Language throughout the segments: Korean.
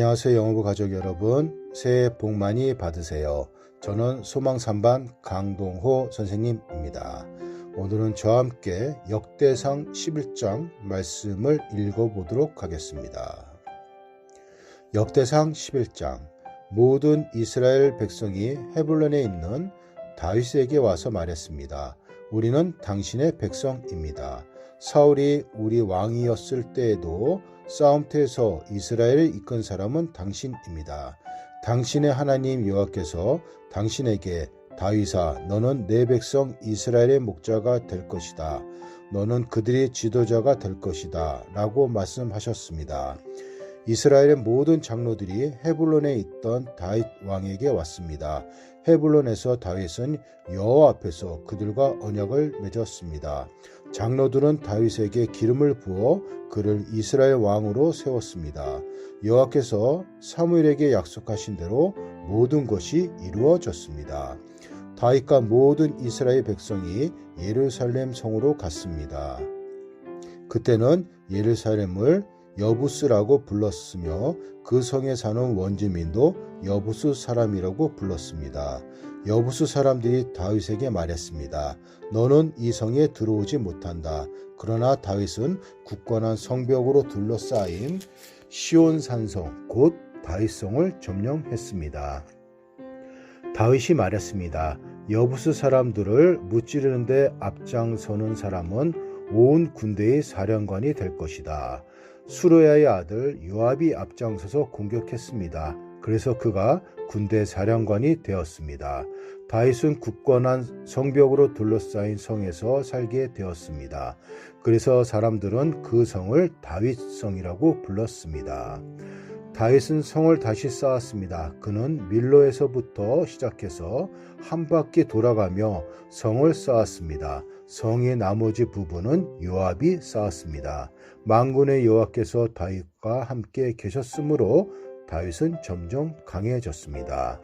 안녕하세요 영어부 가족 여러분. 새해 복 많이 받으세요. 저는 소망산반 강동호 선생님입니다. 오늘은 저와 함께 역대상 11장 말씀을 읽어보도록 하겠습니다. 역대상 11장. 모든 이스라엘 백성이 헤블론에 있는 다윗에게 와서 말했습니다. 우리는 당신의 백성입니다. 사울이 우리 왕이었을 때에도 싸움터에서 이스라엘을 이끈 사람은 당신입니다. 당신의 하나님 여호와께서 당신에게 다윗아 너는 내 백성 이스라엘의 목자가 될 것이다. 너는 그들의 지도자가 될 것이다. 라고 말씀하셨습니다. 이스라엘의 모든 장로들이 헤블론에 있던 다윗 왕에게 왔습니다. 헤블론에서 다윗은 여호와 앞에서 그들과 언약을 맺었습니다. 장로들은 다윗에게 기름을 부어 그를 이스라엘 왕으로 세웠습니다. 여호와께서 사무엘에게 약속하신 대로 모든 것이 이루어졌습니다. 다윗과 모든 이스라엘 백성이 예루살렘 성으로 갔습니다. 그때는 예루살렘을 여부스라고 불렀으며 그 성에 사는 원주민도 여부스 사람이라고 불렀습니다. 여부스 사람들이 다윗에게 말했습니다. 너는 이 성에 들어오지 못한다. 그러나 다윗은 굳건한 성벽으로 둘러싸인 시온 산성 곧 다윗성을 점령했습니다. 다윗이 말했습니다. 여부스 사람들을 무찌르는데 앞장서는 사람은 온 군대의 사령관이 될 것이다. 수로야의 아들 요압이 앞장서서 공격했습니다. 그래서 그가 군대 사령관이 되었습니다. 다윗은 굳건한 성벽으로 둘러싸인 성에서 살게 되었습니다. 그래서 사람들은 그 성을 다윗성이라고 불렀습니다. 다윗은 성을 다시 쌓았습니다. 그는 밀로에서부터 시작해서 한 바퀴 돌아가며 성을 쌓았습니다. 성의 나머지 부분은 요압이 쌓았습니다. 망군의 여호와께서 다윗과 함께 계셨으므로 다윗은 점점 강해졌습니다.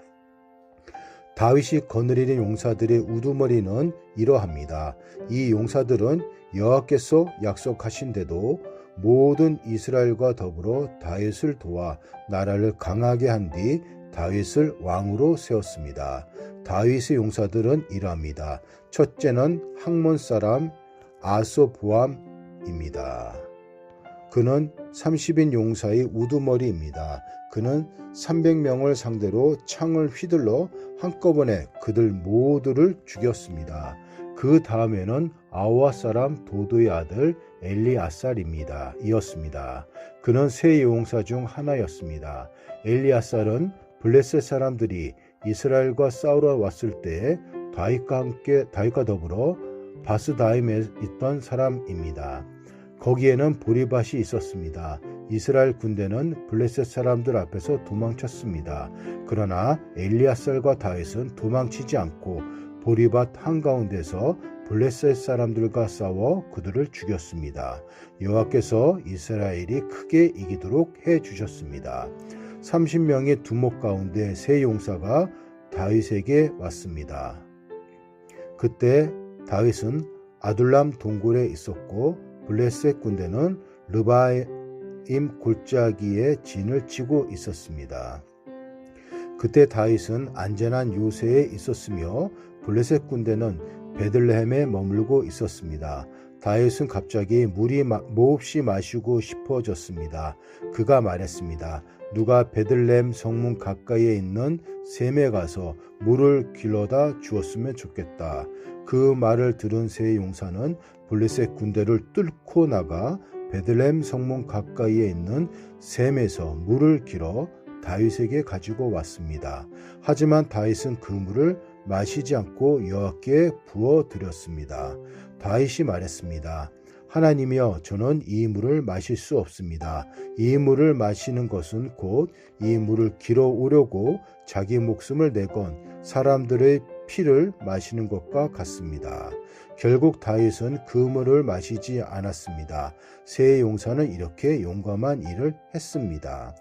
다윗이 거느리는 용사들의 우두머리는 이러합니다. 이 용사들은 여호와께서 약속하신 대로 모든 이스라엘과 더불어 다윗을 도와 나라를 강하게 한 뒤 다윗을 왕으로 세웠습니다. 다윗의 용사들은 이러합니다. 첫째는 항몬 사람 아소보암입니다. 그는 30인 용사의 우두머리입니다. 그는 300명을 상대로 창을 휘둘러 한꺼번에 그들 모두를 죽였습니다. 그 다음에는 아우아 사람 도도의 아들 엘리아살입니다. 이었습니다. 그는 세 용사 중 하나였습니다. 엘리아살은 블레셋 사람들이 이스라엘과 싸우러 왔을 때 다윗과 함께 다윗과 더불어 바스다임에 있던 사람입니다. 거기에는 보리밭이 있었습니다. 이스라엘 군대는 블레셋 사람들 앞에서 도망쳤습니다. 그러나 엘리아살과 다윗은 도망치지 않고 보리밭 한가운데서 블레셋 사람들과 싸워 그들을 죽였습니다. 여호와께서 이스라엘이 크게 이기도록 해 주셨습니다. 30명의 두목 가운데 세 용사가 다윗에게 왔습니다. 그때 다윗은 아둘람 동굴에 있었고 블레셋 군대는 르바임 골짜기에 진을 치고 있었습니다. 그때 다윗은 안전한 요새에 있었으며 블레셋 군대는 베들레헴에 머물고 있었습니다. 다윗은 갑자기 물이 몹시 마시고 싶어졌습니다. 그가 말했습니다. 누가 베들레헴 성문 가까이에 있는 샘에 가서 물을 길러다 주었으면 좋겠다. 그 말을 들은 세 용사는 블레셋 군대를 뚫고 나가 베들레헴 성문 가까이에 있는 샘에서 물을 길어 다윗에게 가지고 왔습니다. 하지만 다윗은 그 물을 마시지 않고 여호와께 부어 드렸습니다. 다윗이 말했습니다. 하나님이여 저는 이 물을 마실 수 없습니다. 이 물을 마시는 것은 곧 이 물을 길어 오려고 자기 목숨을 내건 사람들의 피를 마시는 것과 같습니다. 결국 다윗은 그 물을 마시지 않았습니다. 세 용사는 이렇게 용감한 일을 했습니다.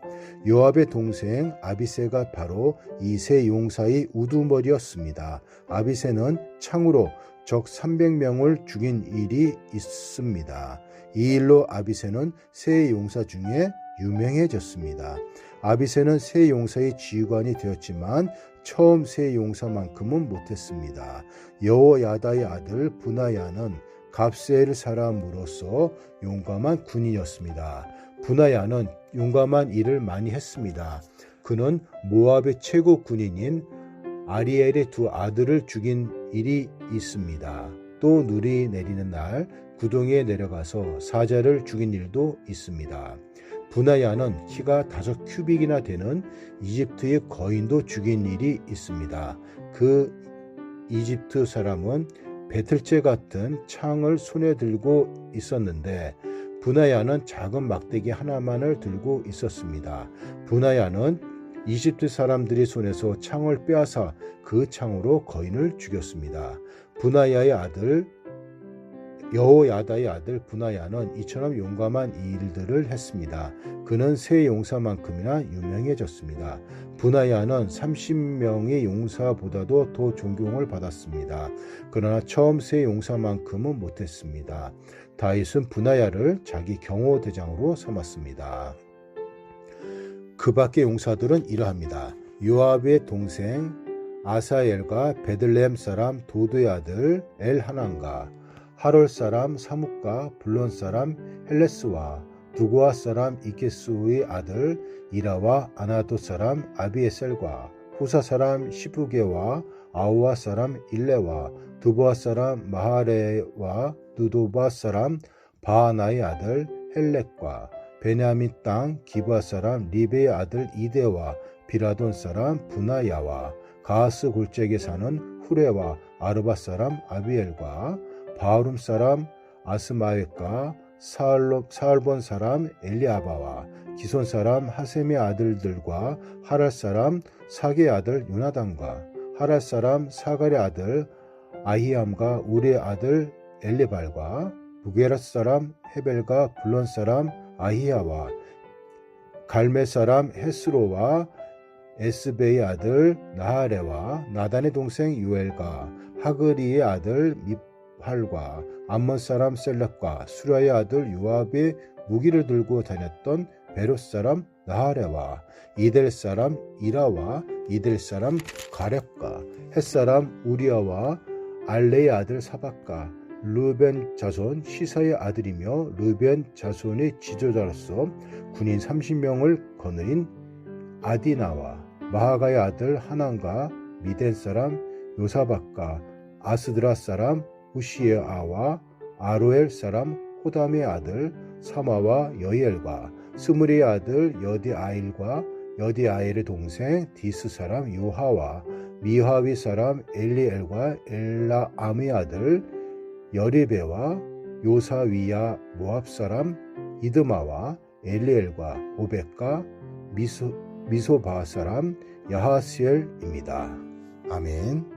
요압의 동생 아비세가 바로 이 세 용사의 우두머리였습니다. 아비세는 창으로 적 300명을 죽인 일이 있습니다. 이 일로 아비세는 세 용사 중에 유명해졌습니다. 아비세는 세 용사의 지휘관이 되었지만 처음 세 용사만큼은 못했습니다. 여호야다의 아들 분하야는 갑세엘 사람으로서 용감한 군인이었습니다. 분하야는 용감한 일을 많이 했습니다. 그는 모압의 최고 군인인 아리엘의 두 아들을 죽인 일이 있습니다. 또 누리 내리는 날 구덩이에 내려가서 사자를 죽인 일도 있습니다. 분하야는 키가 다섯 큐빅이나 되는 이집트의 거인도 죽인 일이 있습니다. 그 이집트 사람은 배틀째 같은 창을 손에 들고 있었는데 분하야는 작은 막대기 하나만을 들고 있었습니다. 분하야는 이집트 사람들이 손에서 창을 빼앗아 그 창으로 거인을 죽였습니다. 분하야의 아들 여호야다의 아들 분하야는 이처럼 용감한 일들을 했습니다. 그는 세 용사만큼이나 유명해졌습니다. 분하야는 30명의 용사보다도 더 존경을 받았습니다. 그러나 처음 세 용사만큼은 못했습니다. 다윗은 분하야를 자기 경호 대장으로 삼았습니다. 그 밖의 용사들은 이러합니다. 요압의 동생 아사엘과 베들레헴 사람 도도의 아들 엘하난과 하롤 사람 사묵과 블론 사람 헬레스와 두고아 사람 이케스의 아들 이라와 아나도 사람 아비에셀과 후사 사람 시부게와 아우아 사람 일레와 두보아 사람 마하레와 누도바 사람 바하나의 아들 헬렉과 베냐민 땅 기브아 사람 리베의 아들 이데와 비라돈 사람 분하야와 가스 골짜기에 사는 후레와 아르바 사람 아비엘과 바울음 사람 아스마엘과 사알본 사람 엘리아바와 기손 사람 하셈의 아들들과 하랄 사람 사게 아들 요나단과 하랄 사람 사갈의 아들 아히암과 우리의 아들 엘리발과 부게라 사람 헤벨과 블론 사람 아히야와 갈메 사람 헤스로와 에스베의 아들 나하레와 나단의 동생 유엘과 하그리의 아들 미팔과 암몬 사람 셀렙과 수라의 아들 요압의 무기를 들고 다녔던 베롯 사람 나하레와 이델 사람 이라와 이델 사람 가렙과 햇 사람 우리아와 알레의 아들 사박과 루벤 자손 시사의 아들이며 루벤 자손의 지도자로서 군인 30명을 거느린 아디나와 마하가의 아들 하난과 미덴 사람 요사박과 아스드라 사람 우시아와 아로엘 사람 호담의 아들 사마와 여이엘과 스무리의 아들 여디아일과 여디아일의 동생 디스 사람 요하와 미하위 사람 엘리엘과 엘라암의 아들 여리베와 요사위야 모압 사람 이드마와 엘리엘과 오벳과 미소, 미소바 사람 야하시엘입니다. 아멘.